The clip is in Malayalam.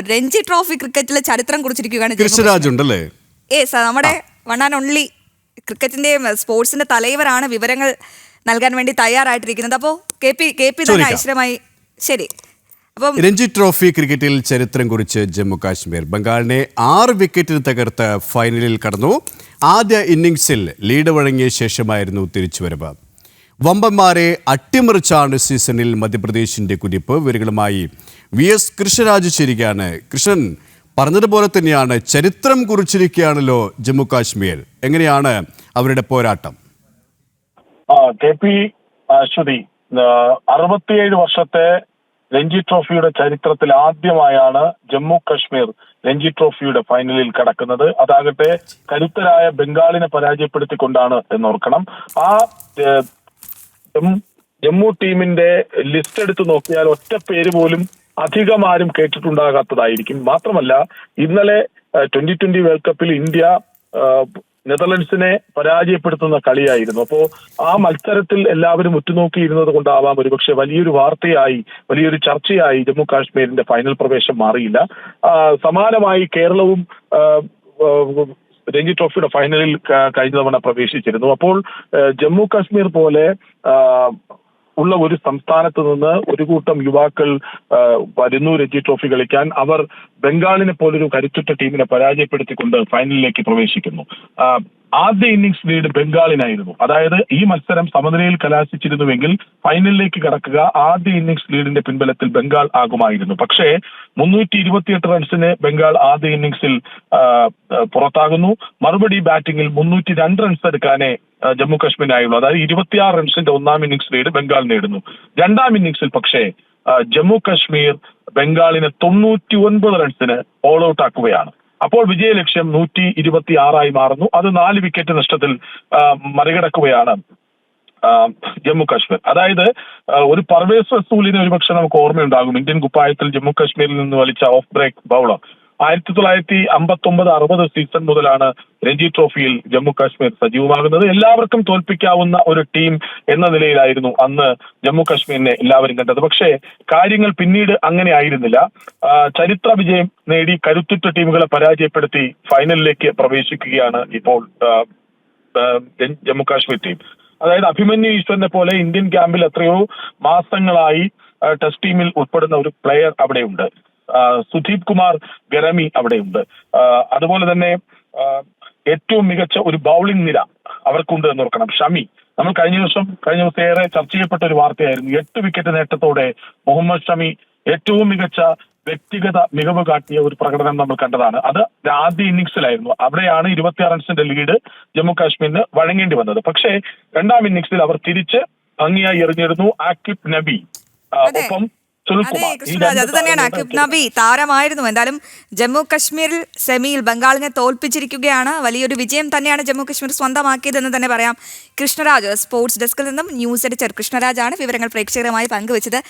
രഞ്ജി ട്രോഫി ക്രിക്കറ്റിലെ ചരിത്രം കുറിച്ചിരിക്കുകയാണ് കൃഷിരാജ് ഉണ്ടല്ലേ? ഏ സാർ നമ്മുടെ വൺ ആൻഡ് ഓൺലി ക്രിക്കറ്റിന്റെയും സ്പോർട്സിന്റെ തലൈവരാണ് വിവരങ്ങൾ നൽകാൻ വേണ്ടി തയ്യാറായിട്ടിരിക്കുന്നത്. അപ്പോൾ കെ പി കെ പി തന്നെ. ഐശ്വര്യമായി. ശരി. അപ്പം രഞ്ജി ട്രോഫി ക്രിക്കറ്റിൽ ചരിത്രം കുറിച്ച് ജമ്മു കാശ്മീർ. ബംഗാളിനെ ആറ് വിക്കറ്റിന് തകർത്ത് ഫൈനലിൽ കടന്നു. ആദ്യ ഇന്നിംഗ്സിൽ ലീഡ് വഴങ്ങിയ ശേഷമായിരുന്നു തിരിച്ചുവരവ്. വമ്പന്മാരെ അട്ടിമറിച്ചാണ് സീസണിൽ മധ്യപ്രദേശിന്റെ കുതിപ്പ്. വിവരങ്ങളുമായി വി എസ് കൃഷ്ണരാജ് ചേരുകയാണ്. കൃഷ്ണൻ പറഞ്ഞതുപോലെ തന്നെയാണ് ചരിത്രം കുറിച്ചിരിക്കുകയാണല്ലോ ജമ്മു കാശ്മീർ. എങ്ങനെയാണ് അവരുടെ പോരാട്ടം? കെ പി അശ്വതി അറുപത്തിയേഴ് വർഷത്തെ രഞ്ജി ട്രോഫിയുടെ ചരിത്രത്തിൽ ആദ്യമായാണ് ജമ്മു കശ്മീർ രഞ്ജി ട്രോഫിയുടെ ഫൈനലിൽ കടക്കുന്നത്. അതാകട്ടെ കരുത്തരായ ബംഗാളിനെ പരാജയപ്പെടുത്തിക്കൊണ്ടാണ് എന്നോർക്കണം. ആ ജമ്മു ടീമിന്റെ ലിസ്റ്റ് എടുത്ത് നോക്കിയാൽ ഒറ്റ പേര് പോലും അധികം ആരും കേട്ടിട്ടുണ്ടാകാത്തതായിരിക്കും. മാത്രമല്ല ഇന്നലെ ട്വന്റി ട്വന്റി വേൾഡ് കപ്പിൽ ഇന്ത്യ നെതർലൻഡ്സിനെ പരാജയപ്പെടുത്തുന്ന കളിയായിരുന്നു. അപ്പോ ആ മത്സരത്തിൽ എല്ലാവരും ഉറ്റുനോക്കിയിരുന്നത് കൊണ്ടാവാം. ഒരുപക്ഷെ വലിയൊരു വാർത്തയായി വലിയൊരു ചർച്ചയായി ജമ്മു കാശ്മീരിന്റെ ഫൈനൽ പ്രവേശം മാറിയില്ല. സമാനമായി കേരളവും രഞ്ജി ട്രോഫിയുടെ ഫൈനലിൽ കഴിഞ്ഞ തവണ പ്രവേശിച്ചിരുന്നു. അപ്പോൾ ജമ്മു കാശ്മീർ പോലെ ഉള്ള ഒരു സംസ്ഥാനത്ത് നിന്ന് ഒരു കൂട്ടം യുവാക്കൾ വരുന്നു രഞ്ജി ട്രോഫി കളിക്കാൻ. അവർ ബംഗാളിനെ പോലൊരു കരുത്തുറ്റ ടീമിനെ പരാജയപ്പെടുത്തിക്കൊണ്ട് ഫൈനലിലേക്ക് പ്രവേശിക്കുന്നു. ആദ്യ ഇന്നിംഗ്സ് ലീഡ് ബംഗാളിനായിരുന്നു. അതായത് ഈ മത്സരം സമനിലയിൽ കലാശിച്ചിരുന്നുവെങ്കിൽ ഫൈനലിലേക്ക് കടക്കുക ആദ്യ ഇന്നിംഗ്സ് ലീഡിന്റെ പിൻബലത്തിൽ ബംഗാൾ ആകുമായിരുന്നു. പക്ഷേ മുന്നൂറ്റി ഇരുപത്തിയെട്ട് റൺസിന് ബംഗാൾ ആദ്യ ഇന്നിംഗ്സിൽ പുറത്താകുന്നു. മറുപടി ബാറ്റിംഗിൽ മുന്നൂറ്റി രണ്ട് റൺസ് എടുക്കാനേ ജമ്മു കാശ്മീരിനായുള്ളൂ അതായത് ഇരുപത്തിയാറ് റൺസിന്റെ ഒന്നാം ഇന്നിംഗ്സ് ലീഡ് ബംഗാൾ നേടുന്നു. രണ്ടാം ഇന്നിംഗ്സിൽ പക്ഷേ ജമ്മു കാശ്മീർ ബംഗാളിനെ തൊണ്ണൂറ്റി ഒൻപത് റൺസിന് ഓൾ ഔട്ട് ആക്കുകയാണ്. അപ്പോൾ വിജയലക്ഷ്യം നൂറ്റി ഇരുപത്തി ആറായി മാറുന്നു. അത് നാല് വിക്കറ്റ് നഷ്ടത്തിൽ മറികടക്കുകയാണ് ജമ്മു കാശ്മീർ. അതായത് ഒരു പർവേസ് റസൂലിനെ ഒരുപക്ഷെ നമുക്ക് ഓർമ്മയുണ്ടാകും. ഇന്ത്യൻ കുപ്പായത്തിൽ ജമ്മു കാശ്മീരിൽ നിന്ന് വലിച്ച ഓഫ് ബ്രേക്ക് ബൗളർ ആയിരത്തി തൊള്ളായിരത്തി അമ്പത്തി ഒമ്പത് അറുപത് സീസൺ മുതലാണ് രഞ്ജി ട്രോഫിയിൽ ജമ്മു കാശ്മീർ സജീവമാകുന്നത്. എല്ലാവർക്കും തോൽപ്പിക്കാവുന്ന ഒരു ടീം എന്ന നിലയിലായിരുന്നു അന്ന് ജമ്മു കാശ്മീരിനെ എല്ലാവരും കണ്ടത്. പക്ഷേ കാര്യങ്ങൾ പിന്നീട് അങ്ങനെ ആയിരുന്നില്ല. ചരിത്ര വിജയം നേടി കരുത്തുറ്റ ടീമുകളെ പരാജയപ്പെടുത്തി ഫൈനലിലേക്ക് പ്രവേശിക്കുകയാണ് ഇപ്പോൾ ജമ്മു കാശ്മീർ ടീം അതായത് അഭിമന്യു ഈശ്വരനെ പോലെ ഇന്ത്യൻ ക്യാമ്പിൽ എത്രയോ മാസങ്ങളായി ടെസ്റ്റ് ടീമിൽ ഉൾപ്പെടുന്ന ഒരു പ്ലെയർ അവിടെയുണ്ട്. സുധീപ് കുമാർ ഗരമി അവിടെയുണ്ട്. അതുപോലെ തന്നെ ഏറ്റവും മികച്ച ഒരു ബൗളിംഗ് നില അവർക്കുണ്ട് എന്ന് ഓർക്കണം. ഷമി നമ്മൾ കഴിഞ്ഞ ദിവസം കഴിഞ്ഞ ദിവസം ഏറെ ചർച്ച ചെയ്യപ്പെട്ട ഒരു വാർത്തയായിരുന്നു. എട്ട് വിക്കറ്റ് നേട്ടത്തോടെ മുഹമ്മദ് ഷമി ഏറ്റവും മികച്ച വ്യക്തിഗത മികവ് കാട്ടിയ ഒരു പ്രകടനം നമ്മൾ കണ്ടതാണ്. അത് ആദ്യ ഇന്നിങ്സിലായിരുന്നു അവിടെയാണ് ഇരുപത്തിയാറ് റൺസിന്റെ ലീഡ് ജമ്മു കാശ്മീരിന് വഴങ്ങേണ്ടി വന്നത്. പക്ഷേ രണ്ടാം ഇന്നിങ്സിൽ അവർ തിരിച്ച് ഭംഗിയായി എറിഞ്ഞിരുന്നു ആക്വിബ് നബി. ഒപ്പം അതെ സുനിൽകുമാർ കൃഷ്ണരാജ് അത് തന്നെയാണ്. അക്യുബ് നബി താരമായിരുന്നു. എന്തായാലും ജമ്മു കശ്മീരിൽ സെമിയിൽ ബംഗാളിനെ തോൽപ്പിച്ചിരിക്കുകയാണ്. വലിയൊരു വിജയം തന്നെയാണ് ജമ്മു കശ്മീർ സ്വന്തമാക്കിയതെന്ന് തന്നെ പറയാം കൃഷ്ണരാജ്. സ്പോർട്സ് ഡെസ്കിൽ നിന്നും ന്യൂസ് എഡിറ്റർ കൃഷ്ണരാജാണ് വിവരങ്ങൾ പ്രേക്ഷകരുമായി പങ്കുവച്ചത്.